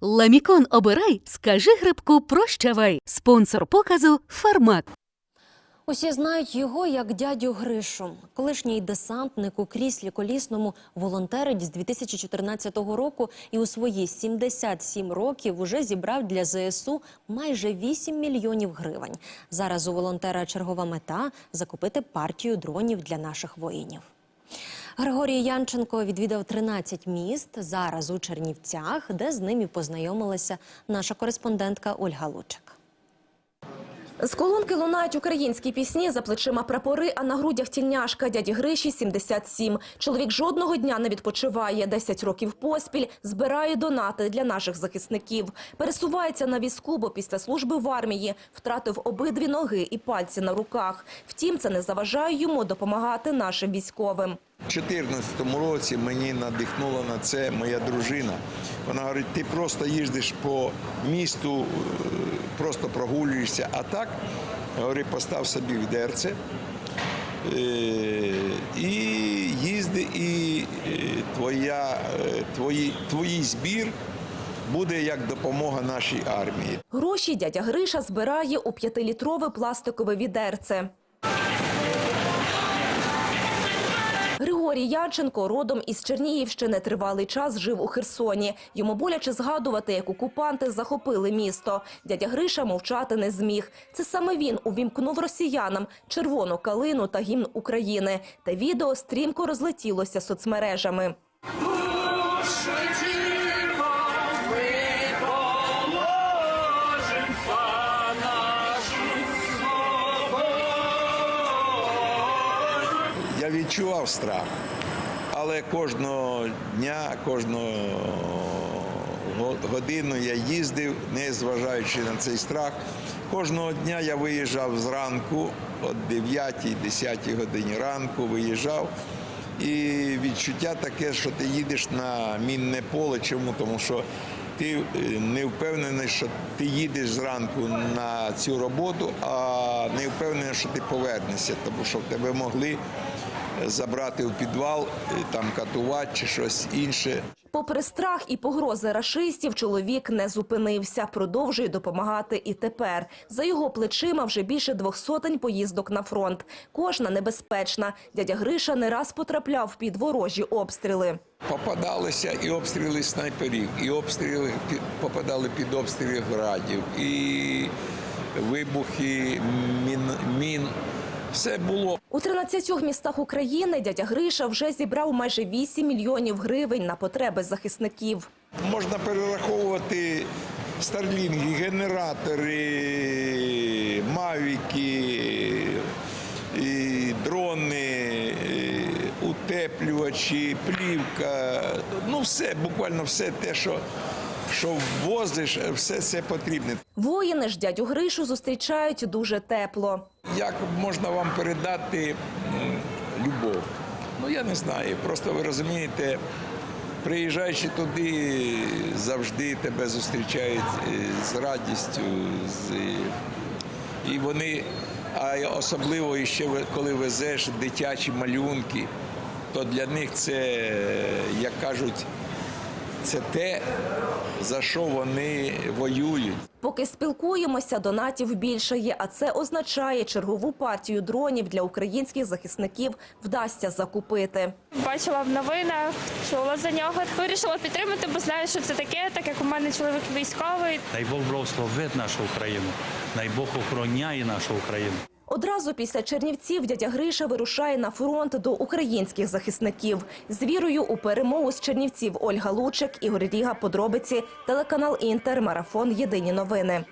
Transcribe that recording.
Ламікон обирай, скажи грибку прощавай. Спонсор показу Фармак. Усі знають його як дядю Гришу. Колишній десантник у кріслі колісному волонтерить з 2014 року і у свої 77 років уже зібрав для ЗСУ майже 8 мільйонів гривень. Зараз у волонтера чергова мета закупити партію дронів для наших воїнів. Григорій Янченко відвідав 13 міст зараз у Чернівцях, де з ними познайомилася наша кореспондентка Ольга Лучик. З колонки лунають українські пісні, за плечима прапори, а на грудях тільняшка дяді Гриші 77. Чоловік жодного дня не відпочиває. 10 років поспіль збирає донати для наших захисників. Пересувається на візку, бо після служби в армії втратив обидві ноги і пальці на руках. Втім, це не заважає йому допомагати нашим військовим. У 2014 році мені надихнула на це моя дружина. Вона говорить, ти просто їздиш по місту, е, просто прогулюєшся, а так, говорить, постав собі відерце е, і їзди, і е, твоя, е, твої, збір буде як допомога нашій армії. Гроші дядя Гриша збирає у п'ятилітрове пластикове відерце. Григорій Янченко родом із Чернігівщини тривалий час жив у Херсоні. Йому боляче згадувати, як окупанти захопили місто. Дядя Гриша мовчати не зміг. Це саме він увімкнув росіянам червону калину та гімн України. Та відео стрімко розлетілося соцмережами. Я відчував страх, але кожного дня, кожного годину я їздив, не зважаючи на цей страх. Кожного дня я виїжджав зранку, о 9-10 годині ранку виїжджав. І відчуття таке, що ти їдеш на мінне поле. Чому? Тому що ти е, не впевнений, що ти їдеш зранку на цю роботу, а не впевнений, що ти повернешся, тому що в тебе могли забрати у підвал, е, там катувати чи щось інше. Попри страх і погрози рашистів, чоловік не зупинився, продовжує допомагати і тепер. За його плечима вже більше двох сотень поїздок на фронт. Кожна небезпечна. Дядя Гриша не раз потрапляв під ворожі обстріли. Попадалися і обстріли снайперів, і обстріли попадали під обстріли градів, і вибухи мін, мін. Все було. У 13 містах України дядя Гриша вже зібрав майже 8 мільйонів гривень на потреби захисників. Можна перераховувати старлінги, генератори, мавіки, і дрони, і утеплювачі, плівка. Ну, все, буквально все те, що, що возиш, все це потрібне. Воїни ж дядю Гришу зустрічають дуже тепло. Як можна вам передати любов? Ну я не знаю. Просто ви розумієте, приїжджаючи туди, завжди тебе зустрічають е, з радістю, з... і вони, а особливо ще коли везеш дитячі малюнки, то для них це, як кажуть, це те, за що вони воюють. Поки спілкуємося, донатів більше є, а це означає, чергову партію дронів для українських захисників вдасться закупити. Бачила в новинах, чула за нього. Вирішила підтримати, бо знаю, що це таке, так як у мене чоловік військовий. Дай Бог благословить нашу Україну, дай Бог охороняє нашу Україну. Одразу після Чернівців дядя Гриша вирушає на фронт до українських захисників. З вірою у перемогу з Чернівців Ольга Лучик, Ігор Ріга, подробиці, телеканал Інтер, марафон Єдині новини.